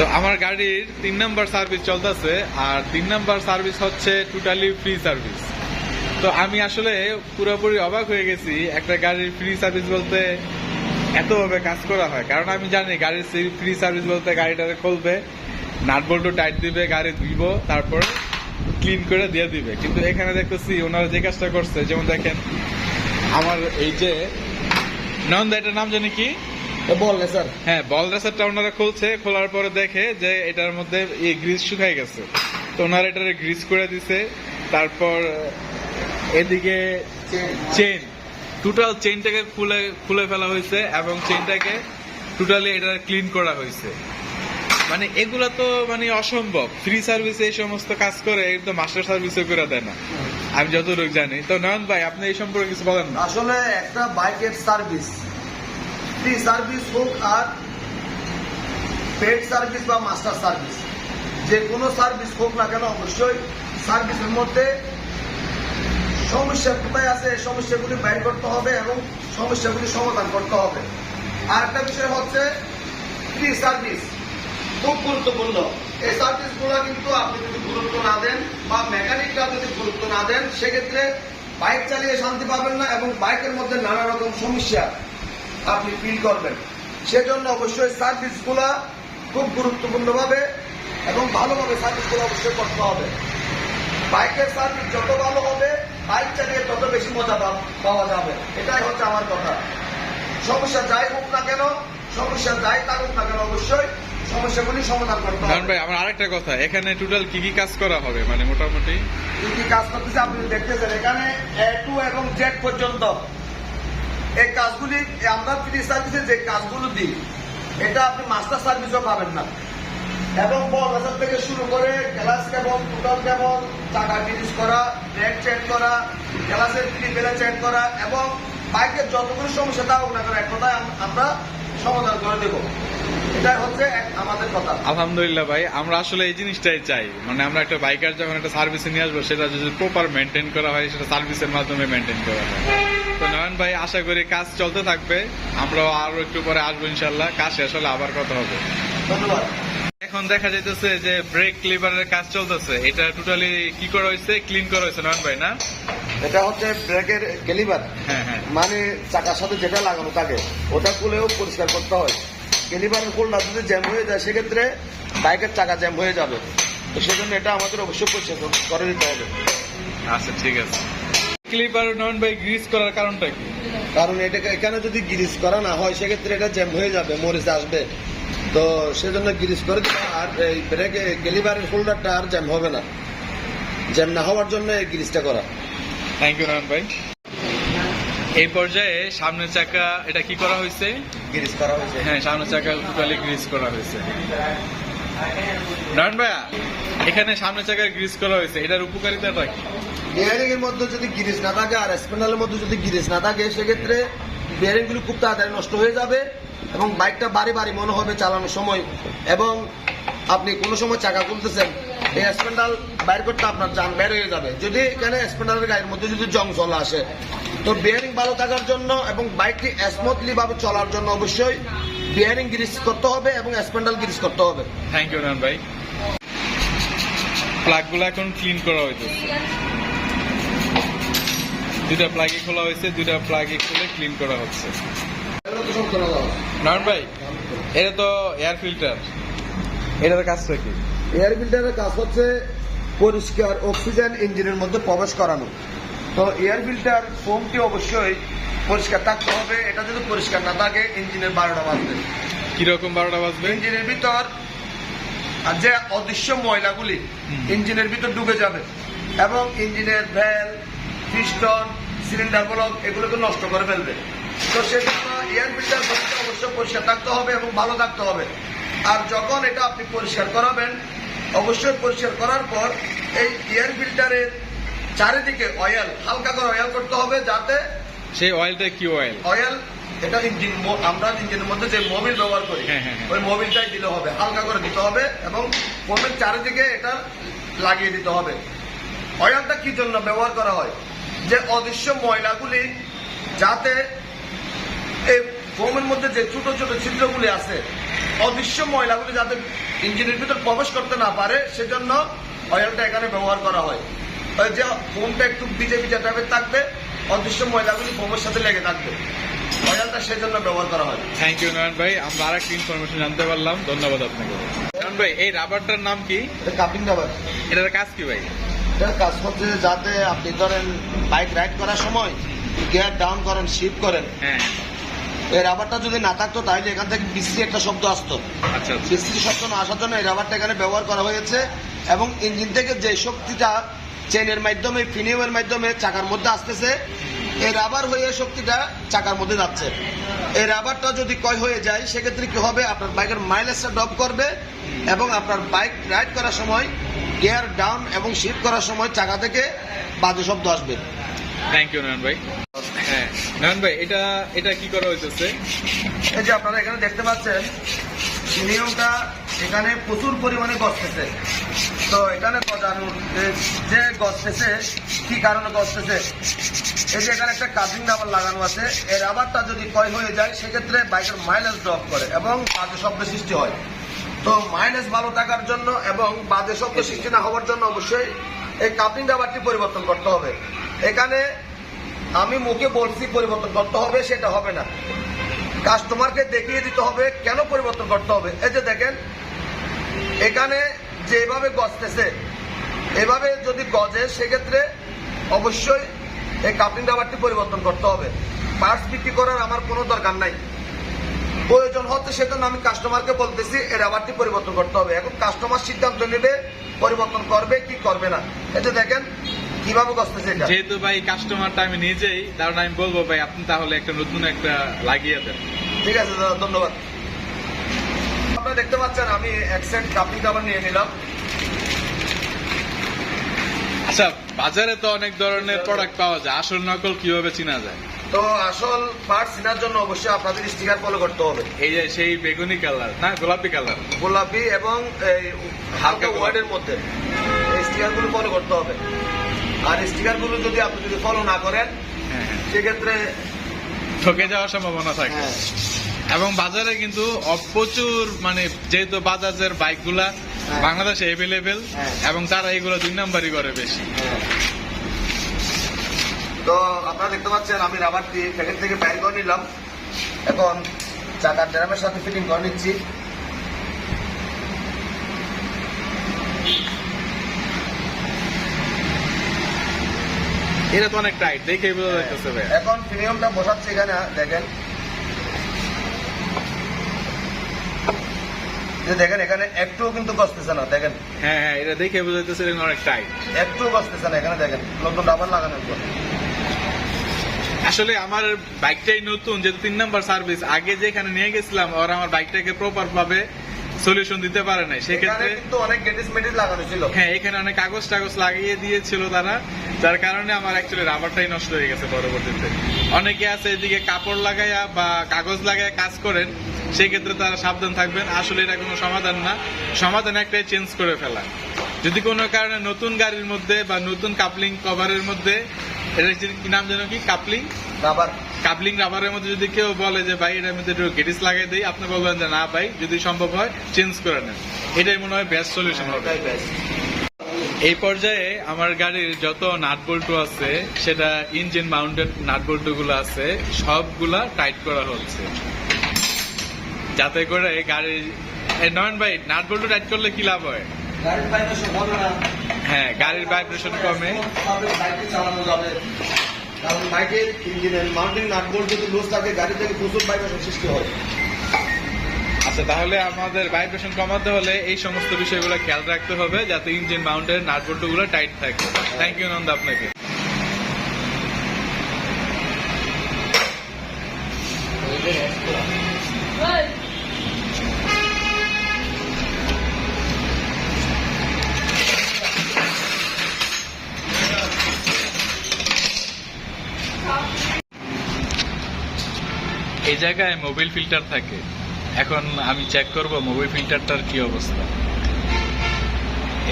তো আমার গাড়ির তিন নাম্বার সার্ভিস চলতেছে, আর তিন নাম্বার সার্ভিস হচ্ছে টোটালি ফ্রি সার্ভিস তো আমি আসলে পুরোপুরি অবাক হয়ে গেছি, একটা গাড়ির ফ্রি সার্ভিস বলতে এতভাবে কাজ করা হয়। কারণ আমি জানি গাড়ির ফ্রি সার্ভিস বলতে গাড়িটাকে খুলবে, নাট বল্টু টাইট দিবে, গাড়ি ধুইব, তারপর ক্লিন করে দিয়ে দিবে। কিন্তু এখানে দেখতেছি ওনারা যে কাজটা করছে, যেমন দেখেন, আমার এই যে নন্দা এটার নাম জানি কি? বললে স্যার। হ্যাঁ বল রেসারটা ওনারা খুলছে খোলার পরে দেখে যে এটার মধ্যে শুকাই গেছে। তো ওনারা এটারে করে দিছে তারপর এদিকে চেন। টোটাল চেনটাকে খুলে খুলে ফেলা হয়েছে এবং চেনটাকে টোটালি এটা ক্লিন করা হয়েছে। মানে এগুলা তো মানে অসম্ভব। ফ্রি সার্ভিসে এই সমস্ত কাজ করে তো মাস্টার সার্ভিসও করে দেয় না। আমি যতটুকু জানি। তো নয়ন ভাই আপনি এই সম্পর্কে কিছু বলেন আসলে একটা বাইকের সার্ভিস ফ্রি সার্ভিস হোক আর পেড সার্ভিস বা মাস্টার সার্ভিস যে কোনো সার্ভিস হোক না কেন অবশ্যই সার্ভিসের মধ্যে সমস্যা কোথায় আছে, এই সমস্যাগুলি বের করতে হবে এবং সমস্যাগুলি সমাধান করতে হবে। আর একটা বিষয় হচ্ছে ফ্রি সার্ভিস খুব গুরুত্বপূর্ণ। এই সার্ভিসগুলো কিন্তু আপনি যদি গুরুত্ব না দেন বা মেকানিকরা যদি গুরুত্ব না দেন, সেক্ষেত্রে বাইক চালিয়ে শান্তি পাবেন না এবং বাইকের মধ্যে নানা রকম সমস্যা আপনি ফিল করবেন। সেজন্য অবশ্যই সার্ভিসগুলা খুব গুরুত্বপূর্ণভাবে এবং ভালোভাবে সার্ভিসগুলো অবশ্যই করতে হবে। বাইকের সার্ভিস যত ভালো হবে বাইক চালিয়ে তত বেশি মজা পাওয়া যাবে। এটাই হচ্ছে আমার কথা। সমস্যা যাই হোক না কেন সমস্যা যাই থাকুক না কেন অবশ্যই সমস্যাগুলি সমাধান করতে হবে। ভাই আমার আরেকটা কথা। এখানে টোটাল কি কি কাজ করা হবে? মানে মোটামুটি? কি কি কাজ করতেছে আপনি দেখতেছেন এখানে এ টু এবং জেড পর্যন্ত এই কাজগুলি আমরা ফ্রি সার্ভিসে যে কাজগুলো দিই, এটা আপনি মাস্টার সার্ভিসও পাবেন না। এবং বলাসার থেকে শুরু করে গ্লাস কেবল টুটাল কেবল চাকা ফিনিশ করা ব্রেক চেক করা গ্লাসের বেলে চেক করা, এবং বাইকের যতগুলো সমস্যা থাকুক না কেন এক কথায় আমরা সমাধান করে দেব। আলহামদুলিল্লাহ ভাই, আমরা আসলে এই জিনিসটাই চাই। মানে আমরা একটা বাইকার যখন একটা সার্ভিসে নিয়ে আসব, সেটা যদি প্রপার মেনটেন করা হয়, সেটা সার্ভিসের মাধ্যমে মেনটেন করা হয়। তো নয়ন ভাই আশা করি কাজ চলতে থাকবে। আমরাও আরও একটু পরে আসব ইনশাল্লাহ কাজ শেষ হলে আবার কথা হবে। ধন্যবাদ। এখন দেখা যাইতেছে যে ব্রেক লিভারের কাজ চলতেছে। এটা টোটালি কি করা হয়েছে ক্লিন করা হয়েছে নয়ন ভাই না? এটা হচ্ছে ব্রেকের গেলিবার হ্যাঁ হ্যাঁ। মানে চাকার সাথে যেটা লাগানো থাকে ওটা খুলেও পরিষ্কার করতে হয়। গেলিবারের ফুলটা যদি জ্যাম হয়ে যায় সেক্ষেত্রে বাইকের চাকা জ্যাম হয়ে যাবে। তো সেজন্য এটা আমাদের অবশ্যই পরিষ্কার করে দিতে হবে। আচ্ছা ঠিক আছে। ক্লিপার ভাই গ্রিস করার কারণটা কি? কারণ এটাকে এখানে যদি গ্রিস করা না হয় সেক্ষেত্রে এটা জ্যাম হয়ে যাবে মরিচ আসবে। তো সেজন্য গ্রিস করে আর এই ব্রেক গেলিবারের ফোল্ডারটা আর জ্যাম হবে না। জ্যাম না হওয়ার জন্য এই গ্রিসটা করা। থ্যাংক ইউ নয়ন ভাই। এই পর্যায়ে সামনের চাকা এটা কি করা হয়েছে? গ্রিস করা হয়েছে। হ্যাঁ সামনের চাকা টোটালি গ্রিস করা হয়েছে। নয়ন ভাইয়া এখানে সামনের চাকা গ্রিস করা হয়েছে। এটার উপকারিতাটা কি? বিয়ারিং এর মধ্যে যদি গিরিস না থাকে আর স্প্যান্ডালের মধ্যে যদি গিরিস না থাকে, সেক্ষেত্রে বিয়ারিংগুলো খুব তাড়াতাড়ি নষ্ট হয়ে যাবে এবং বাইকটা বাড়ি বাড়ি মনে হবে চালানোর সময় এবং আপনি কোনো সময় চাকা খুলতেছেন, এই স্প্যান্ডাল বাইর করতে আপনার যান বের হয়ে যাবে। যদি এখানে স্প্যান্ডালের গায়ের মধ্যে যদি জং চলে আসে, তো বিয়ারিং ভালো থাকার জন্য এবং বাইকটি স্মুথলি ভাবে চলার জন্য অবশ্যই বিয়ারিং গ্রিস করতে হবে এবং স্প্যান্ডাল গ্রিস করতে হবে। থ্যাংক ইউ নয়ন ভাই। প্লাগগুলো এখন ক্লিন করা হইতেছে। দুইটা প্লাগই খোলা হয়েছে দুইটা প্লাগই খুলে ক্লিন করা হচ্ছে। নয়ন ভাই এটা তো এয়ার ফিল্টার এটার কাজটা কি? এয়ার ফিল্টারের কাজ হচ্ছে পরিষ্কার অক্সিজেন ইঞ্জিনের মধ্যে প্রবেশ করানো। তো এয়ার ফিল্টার ফোমটি অবশ্যই পরিষ্কার থাকতে হবে। এটা যদি পরিষ্কার না থাকে ইঞ্জিনের বারোটা বাজবে। কীরকম বারোটা বাজবে? ইঞ্জিনের ভিতর আর যে অদৃশ্য ময়লাগুলি ইঞ্জিনের ভিতর ঢুকে যাবে। এবং ইঞ্জিনের ভ্যাল পিস্টন সিলিন্ডার ব্লক এগুলোকে নষ্ট করে ফেলবে। তো সেজন্য এয়ার ফিল্টার অবশ্যই পরিষ্কার থাকতে হবে এবং ভালো থাকতে হবে। আর যখন এটা আপনি পরিষ্কার করাবেন অবশ্যই পরিষ্কার করার পর এই এয়ার ফিল্টারের চারিদিকে অয়েল হালকা করে অয়েল করতে হবে যাতে সেই অয়েলটা কি অয়েল অয়েল এটা ইঞ্জিন আমরা ইঞ্জিনের মধ্যে যে মোবিল ব্যবহার করি হ্যাঁ, হ্যাঁ, হ্যাঁ। ওই মোবিলটাই দিলে হবে হালকা করে দিতে হবে এবং ফোমের চারিদিকে এটা লাগিয়ে দিতে হবে। অয়েলটা কি জন্য ব্যবহার করা হয়? যে অদৃশ্য ময়লাগুলি যাতে এই ফোমের মধ্যে যে ছোট ছোট ছিদ্রগুলি আছে অদৃশ্য ময়লাগুলি যাতে ইঞ্জিনের ভিতর প্রবেশ করতে না পারে সেজন্য অয়েলটা এখানে ব্যবহার করা হয়। যে ফোমটা একটু ভিজে ভিজে টাইপের থাকবে অদৃশ্য ময়লাগুলি ফোমের সাথে লেগে থাকবে। অয়েলটা সেজন্য ব্যবহার করা হয়। থ্যাংক ইউ নয়ন ভাই। আমরা আর একটা ইনফরমেশন জানতে পারলাম। ধন্যবাদ আপনাকে। নয়ন ভাই এই রাবারটার নাম কি? এটা কাপিং রাবার এটার কাজ কি ভাই? এটার কাজ হচ্ছে যাতে আপনি ধরেন বাইক রাইড করার সময় গিয়ার ডাউন করেন শিফট করেন। হ্যাঁ। এই রাবারটা যদি না থাকতো তাহলে এখান থেকে বিশ্রী একটা শব্দ আসতো। আচ্ছা আচ্ছা। বিশ্রী শব্দ না আসার জন্য এই রাবারটা এখানে ব্যবহার করা হয়েছে এবং ইঞ্জিন থেকে যে শক্তিটা চেনের মাধ্যমে ফিনিউমের মাধ্যমে চাকার মধ্যে আসতেছে এই রাবার হয়ে শক্তিটা চাকার মধ্যে যাচ্ছে। এই রাবারটা যদি কয় হয়ে যায় সেক্ষেত্রে কি হবে? আপনার বাইকের মাইলেজটা ড্রপ করবে এবং আপনার বাইক রাইড করার সময় গিয়ার ডাউন এবং শিফট করার সময় চাকা থেকে বাজে শব্দ আসবে। থ্যাংক ইউ নয়ন ভাই। হ্যাঁ নয়ন ভাই এটা এটা কি করা হইতেছে? এই যে আপনারা এখানে দেখতে পাচ্ছেন নিয়মটা এখানে প্রচুর পরিমাণে গছতেছে তো এখানে গজানোর যে- যে গছতেছে কি কারণে গছতেছে এই যে এখানে একটা কাজিং রাবার লাগানো আছে এই রাবারটা যদি ক্ষয় হয়ে যায় সেক্ষেত্রে বাইকের মাইলেজ ড্রপ করে এবং বাজে শব্দ সৃষ্টি হয়। তো মাইলেজ ভালো থাকার জন্য এবং বাজে শব্দ সৃষ্টি না হওয়ার জন্য অবশ্যই এই কাপিং রাবারটি পরিবর্তন করতে হবে। এখানে আমি মুখে বলছি পরিবর্তন করতে হবে, সেটা হবে না। কাস্টমারকে দেখিয়ে দিতে হবে কেন পরিবর্তন করতে হবে। এই যে দেখেন, এখানে যেভাবে গজতেছে, এভাবে যদি গজে, সেক্ষেত্রে অবশ্যই এই কাপলিং রাবারটি পরিবর্তন করতে হবে। পার্টস বিক্রি করার আমার কোনো দরকার নাই। প্রয়োজন হচ্ছে সেজন্য আমি কাস্টমারকে বলতেছি এই রাবারটি পরিবর্তন করতে হবে। এখন কাস্টমার সিদ্ধান্ত নেবে পরিবর্তন করবে কি করবে না। যে দেখেন কীভাবে এটা। যেহেতু ভাই কাস্টমারটা আমি নিজেই কারণ আমি বলব ভাই আপনি তাহলে একটা নতুন একটা লাগিয়ে দেন। ঠিক আছে দাদা ধন্যবাদ। আপনারা দেখতে পাচ্ছেন আমি অ্যাকসেন্ট কাপলিং রাবার নিয়ে নিলাম। আচ্ছা বাজারে তো অনেক ধরনের প্রোডাক্ট পাওয়া যায় আসল নকল কীভাবে চিনা যায়? তো আসল পার্ট চিনার জন্য অবশ্যই আপনাদের স্টিকার ফলো করতে হবে এই যে সেই বেগুনি কালার না গোলাপি কালার গোলাপি এবং এই হালকা ওয়ার্ডের মধ্যে এই স্টিকারগুলো ফলো করতে হবে আর স্টিকারগুলো যদি আপনি যদি ফলো না করেন হ্যাঁ হ্যাঁ। সেক্ষেত্রে ঠকে যাওয়ার সম্ভাবনা থাকে হ্যাঁ, এবং বাজারে কিন্তু অ- প্রচুর মানে যেহেতু বাজাজের বাইকগুলা। বাংলাদেশে হ্যাঁ। এবং তারা এগুলো দুই নাম্বারই করে বেশি। তো আপনারা দেখতে পাচ্ছেন আমি রাবারটি প্যাকেট থেকে বাইর করে নিলাম। এখন চাকার ড্রামের সাথে ফিটিং করে নিচ্ছি। এটা তো অনেক টাইট দেখে বোঝা যাইতেছে ভাই এখন প্রিমিয়ামটা বসাচ্ছি এখানে দেখেন। যে দেখেন এখানে একটুও কিন্তু বসতেছে না দেখেন। হ্যাঁ হ্যাঁ এটা দেখে বোঝা অনেক টাইট একটুও বসতেছে না এখানে দেখেন নতুন রাবার লাগানোর পর। আসলে আমার বাইকটাই নতুন যেহেতু তিন নাম্বার সার্ভিস আগে যেখানে নিয়ে গেছিলাম ওরা আমার বাইকটাকে প্রপার ভাবে সলিউশন দিতে পারে নাই। সেক্ষেত্রে কিন্তু অনেক গেটিস মেটিস লাগানো ছিল। হ্যাঁ এখানে অনেক কাগজ টাগজ লাগিয়ে দিয়েছিল তারা যার কারণে আমার অ্যাকচুয়ালি রাবারটাই নষ্ট হয়ে গেছে পরবর্তীতে। অনেকে আছে এদিকে কাপড় লাগাইয়া বা কাগজ লাগাইয়া কাজ করেন সেক্ষেত্রে তারা সাবধান থাকবেন। আসলে এটা কোনো সমাধান না। সমাধান একটাই চেঞ্জ করে ফেলা। যদি কোনো কারণে নতুন গাড়ির মধ্যে বা নতুন কাপলিং কভারের মধ্যে এটা কি নাম যেন কি? কাপলিং? রাবার। কাপলিং রাবারের মধ্যে যদি কেউ বলে যে ভাই এটার মধ্যে একটু গেটিস লাগাই দেই আপনি বলবেন যে না ভাই যদি সম্ভব হয় চেঞ্জ করে নেন। এটাই মনে হয় বেস্ট সলিউশন হবে। এই পর্যায়ে আমার গাড়ির যত নাট বল্টু আছে সেটা ইঞ্জিন মাউন্টেড নাট বল্টু গুলো আছে সবগুলা টাইট করা হচ্ছে। যাতে করে গাড়ির নয়ন ভাই নাট বল্টু টাইট করলে কি লাভ হয়? গাড়ির vibration হবে না। হ্যাঁ গাড়ির ভাইব্রেশন কমে। বাইকে চালানো যাবে। কারণ বাইকের ইঞ্জিনের মাউন্টিং নাট বোল্ট যদি লুজ থাকে গাড়ি থেকে প্রচুর ভাইব্রেশন সৃষ্টি হয়। আচ্ছা তাহলে আমাদের ভাইব্রেশন কমাতে হলে এই সমস্ত বিষয়গুলো খেয়াল রাখতে হবে যাতে ইঞ্জিন মাউন্টের নাটগুলো টাইট থাকে। থ্যাংক ইউ নন্দ আপনাকে। এই জায়গায় মোবাইল ফিল্টার থাকে। এখন আমি চেক করব মোবাইল ফিল্টারটার কি অবস্থা।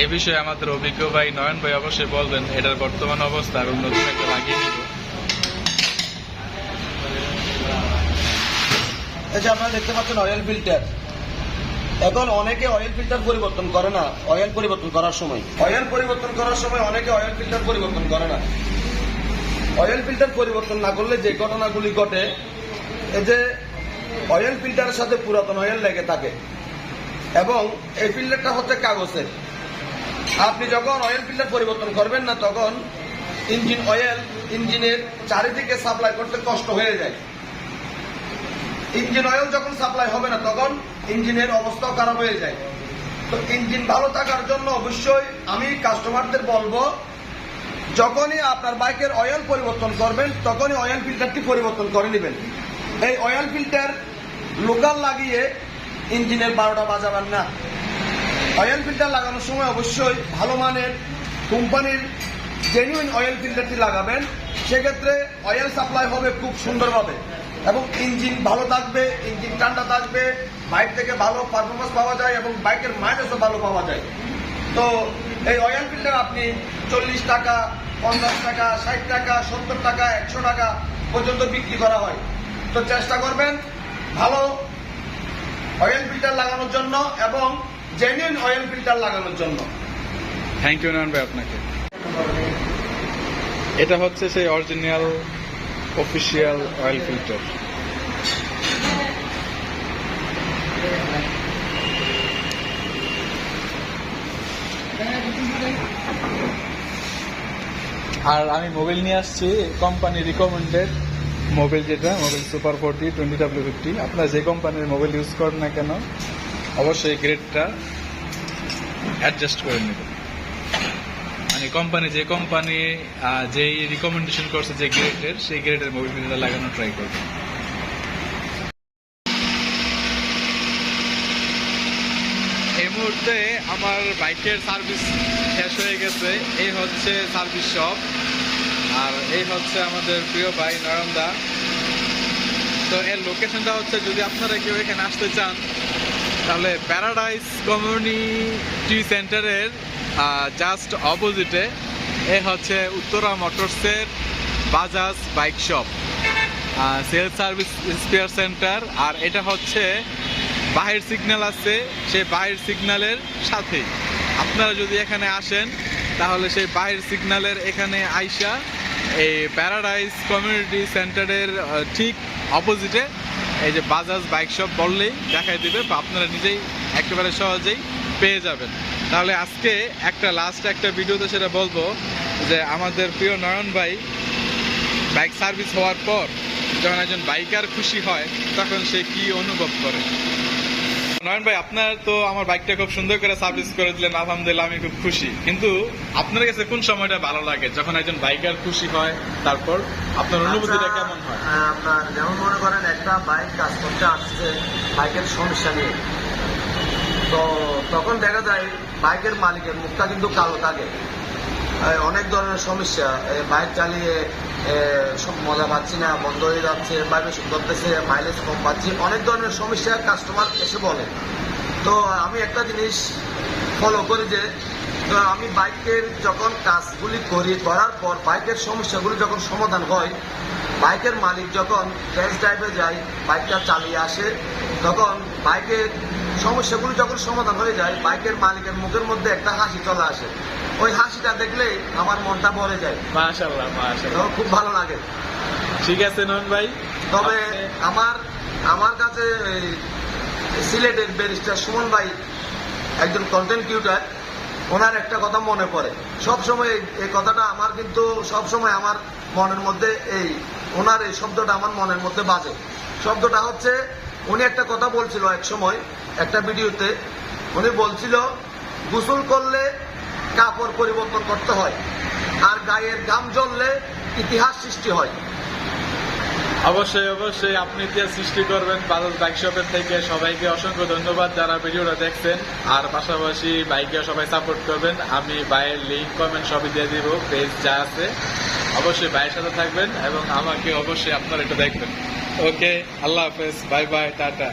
এই বিষয়ে আমাদের অভিজ্ঞ ভাই নয়ন ভাই অবশ্যই বলবেন এটার বর্তমান অবস্থা আর নতুন একটা লাগিয়ে নিব। এই যে আপনারা দেখতে পাচ্ছেন অয়েল ফিল্টার এখন অনেকে অয়েল ফিল্টার পরিবর্তন করে না অয়েল পরিবর্তন করার সময়। অয়েল পরিবর্তন করার সময় অনেকে অয়েল ফিল্টার পরিবর্তন করে না। অয়েল ফিল্টার পরিবর্তন না করলে যে ঘটনাগুলি ঘটে এই যে অয়েল ফিল্টারের সাথে পুরাতন অয়েল লেগে থাকে, এবং এই ফিল্টারটা হচ্ছে কাগজের আপনি যখন অয়েল ফিল্টার পরিবর্তন করবেন না, তখন ইঞ্জিন অয়েল ইঞ্জিনের চারিদিকে সাপ্লাই করতে কষ্ট হয়ে যায়। ইঞ্জিন অয়েল যখন সাপ্লাই হবে না, তখন ইঞ্জিনের অবস্থাও খারাপ হয়ে যায়। তো ইঞ্জিন ভালো থাকার জন্য অবশ্যই আমি কাস্টমারদের বলব, যখনই আপনার বাইকের অয়েল পরিবর্তন করবেন, তখনই অয়েল ফিল্টারটি পরিবর্তন করে নেবেন। এই অয়েল ফিল্টার লোকাল লাগিয়ে ইঞ্জিনের বারোটা বাজাবেন না। অয়েল ফিল্টার লাগানোর সময় অবশ্যই ভালো মানের কোম্পানির জেনুইন অয়েল ফিল্টারটি লাগাবেন। সেক্ষেত্রে অয়েল সাপ্লাই হবে খুব সুন্দরভাবে এবং ইঞ্জিন ভালো থাকবে, ইঞ্জিন ঠান্ডা থাকবে বাইক থেকে ভালো পারফরমেন্স পাওয়া যায় এবং বাইকের মাইলেজও ভালো পাওয়া যায়। তো এই অয়েল ফিল্টার আপনি চল্লিশ টাকা, পঞ্চাশ টাকা, ষাট টাকা, সত্তর টাকা, একশো টাকা পর্যন্ত বিক্রি করা হয়। তো চেষ্টা করবেন ভালো অয়েল ফিল্টার লাগানোর জন্য এবং জেনুইন অয়েল ফিল্টার লাগানোর জন্য। থ্যাংক ইউ নয়ন ভাই, আপনাকে। এটা হচ্ছে সেই অরিজিনাল অফিসিয়াল অয়েল ফিল্টার আর আমি মোবাইল নিয়ে আসছি কোম্পানি রিকমেন্ডেড মোবাইল যেটা, Mobil super forty, twenty W fifty. আপনারা যে কোম্পানির মোবাইল ইউজ করেন না কেন, অবশ্যই গ্রেডটা অ্যাডজাস্ট করে নেবেন। মানে কোম্পানি যে কোম্পানি যেই রিকমেন্ডেশন করছে যে গ্রেডের সেই গ্রেডের মোবাইল ফিল্টার লাগানো ট্রাই করবে এই মুহূর্তে আমার বাইকের সার্ভিস শেষ হয়ে গেছে। এই হচ্ছে সার্ভিস শপ আর এই হচ্ছে আমাদের প্রিয় ভাই নয়নদা তো এর লোকেশনটা হচ্ছে যদি আপনারা কেউ এখানে আসতে চান, তাহলে প্যারাডাইস কমিউনিটি সেন্টারের জাস্ট অপোজিটে এ হচ্ছে Uttara মোটরসের Bajaj bike shop sale service spare centre আর এটা হচ্ছে বাহির সিগন্যাল আছে, সেই বাহির সিগন্যালের সাথেই। আপনারা যদি এখানে আসেন, তাহলে সেই বাহির সিগন্যালের এখানে আইসা এই প্যারাডাইস কমিউনিটি সেন্টারের ঠিক অপোজিটে এই যে বাজাজ বাইক শপ বললেই দেখাই দিবে বা আপনারা নিজেই একেবারে সহজেই পেয়ে যাবেন। তাহলে আজকে একটা লাস্ট একটা ভিডিওতে সেটা বলব যে আমাদের প্রিয় নয়ন ভাই বাইক সার্ভিস হওয়ার পর যখন একজন বাইকার খুশি হয়, তখন সে কি অনুভব করে? নয়ন ভাই আপনার তো আমার বাইকটা খুব সুন্দর করে সার্ভিস করে দিলেন আলহামদুলিল্লাহ আমি খুব খুশি। কিন্তু আপনার কাছে কোন সময়টা ভালো লাগে? যখন একজন বাইকার খুশি হয় তারপর আপনার অনুভূতিটা আচ্ছা, কেমন হয়? আপনার যেমন মনে করেন একটা বাইক কাজ করতে আসছে বাইকের সমস্যা নিয়ে তো তখন দেখা যায় বাইকের মালিকের মুখটা কিন্তু কালো থাকে অনেক ধরনের সমস্যা। বাইক চালিয়ে সব মজা পাচ্ছি না, বন্ধ হয়ে যাচ্ছে ভাইব্রেশন করতেছে মাইলেজ কম পাচ্ছি, অনেক ধরনের সমস্যা কাস্টমার এসে বলে। তো আমি একটা জিনিস ফলো করি যে, তো আমি বাইকের যখন কাজগুলি করি, করার পর বাইকের সমস্যাগুলি যখন সমাধান হয়, বাইকের মালিক যখন টেস্ট ড্রাইভে যায়, বাইকটা চালিয়ে আসে, তখন বাইকের সমস্যাগুলি যখন সমাধান হয়ে যায় বাইকের মালিকের মুখের মধ্যে একটা হাসি চলে আসে। ওই হাসিটা দেখলে আমার মনটা ভরে যায়। মাশাল্লাহ খুব ভালো লাগে। ঠিক আছে নয়ন ভাই। তবে আমার আমার কাছে সিলেটের ব্যারিস্টার সুমন ভাই একজন কন্টেন্ট কিউটার ওনার একটা কথা মনে পড়ে। সব সময় এই- এই কথাটা আমার কিন্তু সব সময় আমার মনের মধ্যে এই ওনার এই শব্দটা আমার মনের মধ্যে বাজে। শব্দটা হচ্ছে উনি একটা কথা বলছিল এক সময় একটা ভিডিওতে উনি বলছিল, গোসল করলে কাপড় পরিবর্তন করতে হয় আর গায়ের গাম জ্বললে ইতিহাস সৃষ্টি হয়। অবশ্যই অবশ্যই আপনি ইতিহাস সৃষ্টি করবেন। বাজাজ বাইক শপের থেকে সবাইকে অসংখ্য ধন্যবাদ যারা ভিডিওটা দেখছেন। আর পাশাপাশি বাইকে সবাই সাপোর্ট করবেন। আমি বাইয়ের লিঙ্ক কমেন্ট সবই দিয়ে দিব পেজ যা আছে। অবশ্যই বাইয়ের সাথে থাকবেন এবং আমাকে অবশ্যই আপনারা একটু দেখবেন। ওকে আল্লাহ হাফেজ বাই বাই টাটা।